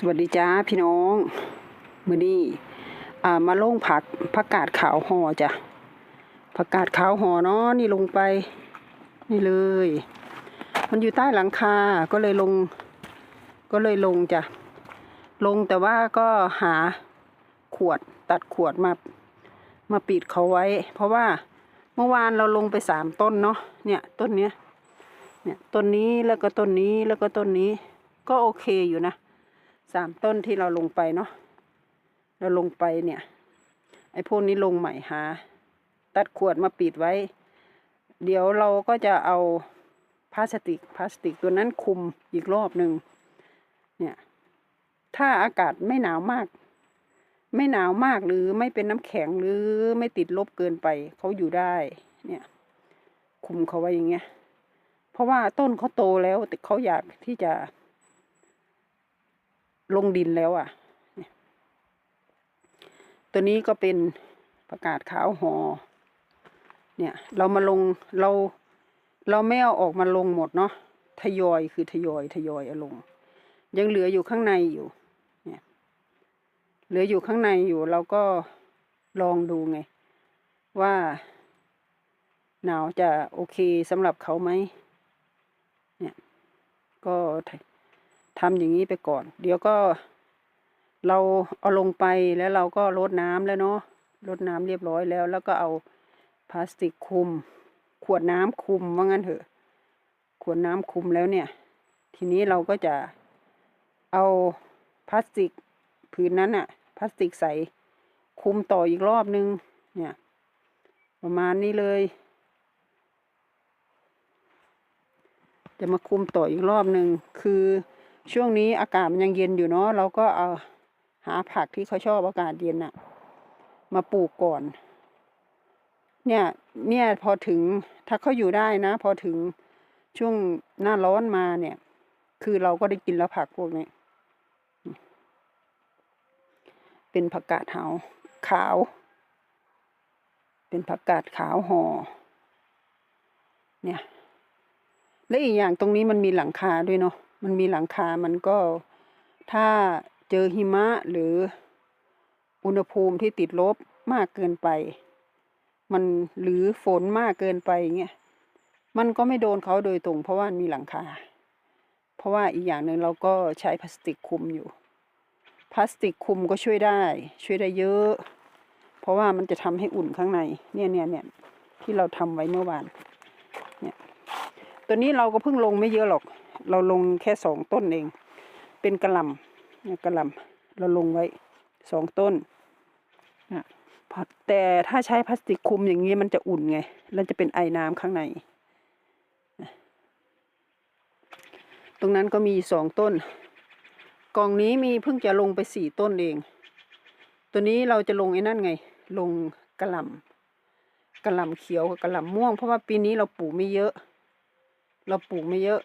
สวัสดีจ้าพี่น้องมือนี้อ่ามาลงผักผักกาดขาวห่อจ้ะผักกาดขาวห่อเนาะนี่ลงไป นี่เลย มันอยู่ใต้หลังคาก็เลยลง ก็เลยลงจ้ะลงแต่ว่าก็หาขวดตัดขวดมามาปิดเขาไว้ เพราะว่าเมื่อวานเราลงไปสามต้นเนาะเนี่ยต้นเนี้ยเนี่ยต้นนี้แล้วก็ต้นนี้แล้วก็ต้นนี้ ก็โอเคอยู่นะ สามต้นที่เราลงไปเนาะเราลงไปเนี่ย ไอ้พวกนี้ลงใหม่หา ตัดขวดมาปิดไว้ เดี๋ยวเราก็จะเอาพลาสติกพลาสติกตัวนั้นคุมอีกรอบหนึ่งเนี่ย ถ้าอากาศไม่หนาวมาก ไม่หนาวมากหรือไม่เป็นน้ำแข็งหรือไม่ติดลบเกินไปเขาอยู่ได้ เนี่ย คุมเขาไว้อย่างเงี้ย เพราะว่าต้นเขาโตแล้วแต่เขาอยากที่จะ ลงดินแล้วอะเนี่ยตัวนี้ก็เป็นประกาศขาวหอ เนี่ย เรามาลงเรา เราไม่เอาออกมาลงหมดเนาะทยอยคือทยอยทยอยเอาลง ยังเหลืออยู่ข้างในอยู่ เนี่ย เหลืออยู่ข้างในอยู่เราก็ลองดูไง ว่า หนาวจะโอเคสำหรับเขาไหมเนี่ย ก็ ทำอย่างนี้ไปก่อน เดี๋ยวก็เราเอาลงไปแล้วเราก็รดน้ำแล้วเนาะรดน้ำเรียบร้อยแล้ว แล้วก็เอาพลาสติกคลุม ขวดน้ำคลุมว่างั้นเถอะ ขวดน้ำคลุมแล้วเนี่ย ทีนี้เราก็จะเอาพลาสติกผืนนั้นอะพลาสติกใสคลุมต่ออีกรอบนึง เนี่ย ประมาณนี้เลย จะมาคุมต่ออีกรอบหนึ่งคือ ช่วงนี้อากาศมันยังเย็นอยู่เนาะเราก็เอาหาผักที่เขาชอบอากาศเย็นอะมาปลูกก่อน เนี่ย เนี่ยพอถึงถ้าเขาอยู่ได้นะ พอถึงช่วงหน้าร้อนมาเนี่ย คือเราก็ได้กินแล้วผักพวกนี้ เป็นผักกาดขาวขาว เป็นผักกาดขาวห่อเนี่ย และอีกอย่างตรงนี้มันมีหลังคาด้วยเนาะ มันมีหลังคา มันก็ถ้าเจอหิมะหรืออุณหภูมิที่ติดลบมากเกินไป มันหรือฝนมากเกินไปเงี้ย มันก็ไม่โดนเขาโดยตรง เพราะว่ามีหลังคา เพราะว่าอีกอย่างหนึ่งเราก็ใช้พลาสติกคุมอยู่ พลาสติกคุมก็ช่วยได้ ช่วยได้เยอะ เพราะว่ามันจะทำให้อุ่นข้างใน เนี่ยเนี่ยเนี่ยที่เราทำไว้เมื่อวาน เนี่ย ตัวนี้เราก็เพิ่งลงไม่เยอะหรอก เราลงแค่สองต้นเอง เป็นกระหลำเนี่ยกระหลำเราลงไว้สองต้นนะแต่ถ้าใช้พลาสติกคุมอย่างนี้มันจะอุ่นไง แล้วจะเป็นไอน้ำข้างใน ตรงนั้นก็มีสองต้น กล่องนี้มีเพิ่งจะลงไปสี่ต้นเอง ตัวนี้เราจะลงไอ้นั่นไง ลงกระหลำกระหลำเขียวกับกระหลำม่วง เพราะว่าปีนี้เราปลูกไม่เยอะ เราปลูกไม่เยอะ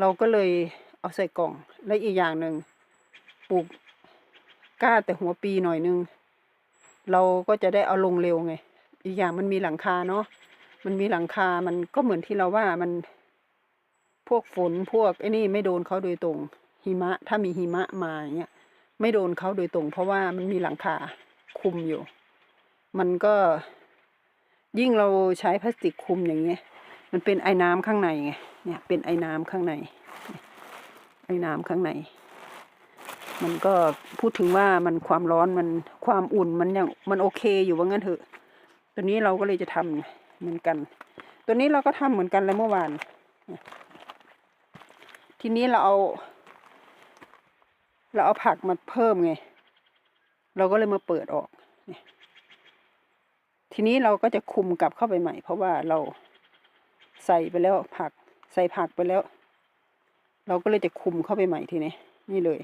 เราก็เลยเอาใส่กล่อง และอีกอย่างหนึ่งปลูกกล้าแต่หัวปีหน่อยนึง เราก็จะได้เอาลงเร็วไง อีกอย่างมันมีหลังคาเนาะมันมีหลังคา มันก็เหมือนที่เราว่ามันพวกฝนพวกไอ้นี่ไม่โดนเขาโดยตรงหิมะ ถ้ามีหิมะมาอย่างเงี้ยไม่โดนเขาโดยตรง เพราะว่ามันมีหลังคาคุมอยู่ มันก็ยิ่งเราใช้พลาสติกคุมอย่างเงี้ย มันเป็นไอ้น้ำข้างในไงเนี่ยเป็นไอ้น้ำข้างใน ไอ้น้ำข้างใน มันก็พูดถึงว่ามันความร้อนมันความอุ่นมันยังมันโอเคอยู่ว่างั้นเถอะ ตัวนี้เราก็เลยจะทำเหมือนกัน ตัวนี้เราก็ทำเหมือนกันเลยเมื่อวาน ทีนี้เราเอา เราเอาผักมาเพิ่มไง เราก็เลยมาเปิดออก ทีนี้เราก็จะคุมกลับเข้าไปใหม่ เพราะว่าเรา ใส่ไปแล้วผักใส่ผักไปแล้ว เราก็เลยจะคุมเข้าไปใหม่ทีนี้นี่เลย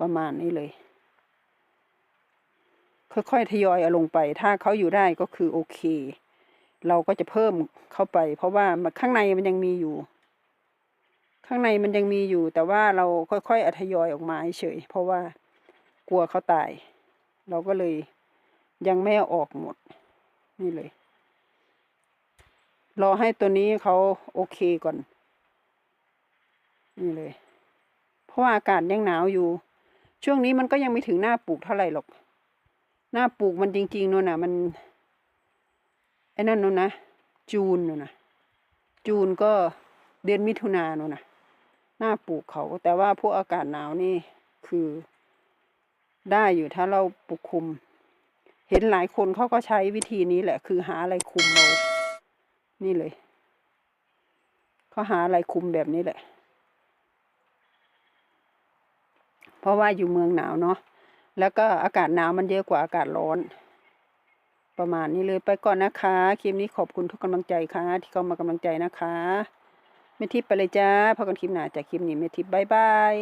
ประมาณนี้เลย ค่อยๆทยอยเอาลงไป ถ้าเขาอยู่ได้ก็คือโอเค เราก็จะเพิ่มเข้าไป เพราะว่าข้างในมันยังมีอยู่ ข้างในมันยังมีอยู่ แต่ว่าเราค่อยๆอทยอยออกมาเฉยเพราะว่ากลัวเขาตาย เราก็เลยยังไม่เอาออกหมด นี่เลย รอให้ตัวนี้เขาโอเคก่อน นี่เลย เพราะว่าอากาศยังหนาวอยู่ ช่วงนี้มันก็ยังไม่ถึงหน้าปลูกเท่าไหร่หรอก หน้าปลูกมันจริงๆนู่นน่ะ มันไอ้นั่นนู่นนะจูนนู่นนะจูนก็เดือนมิถุนานู่นนะหน้าปลูกเขา แต่ว่าพวกอากาศหนาวนี่คือได้อยู่ถ้าเราปลูกคุม เห็นหลายคนเขาก็ใช้วิธีนี้แหละ คือหาอะไรคุมเรา นี่เลยเขาหาอะไรคุมแบบนี้แหละ เพราะว่าอยู่เมืองหนาวเนาะแล้วก็อากาศหนาวมันเยอะกว่าอากาศร้อน ประมาณนี้เลยไปก่อนนะคะ คลิปนี้ขอบคุณทุกกำลังใจค่ะ ที่เข้ามากำลังใจนะคะเมทิปไปเลยจ้าพอกันคลิปหน้าจากคลิปนี้เมทิปบายบาย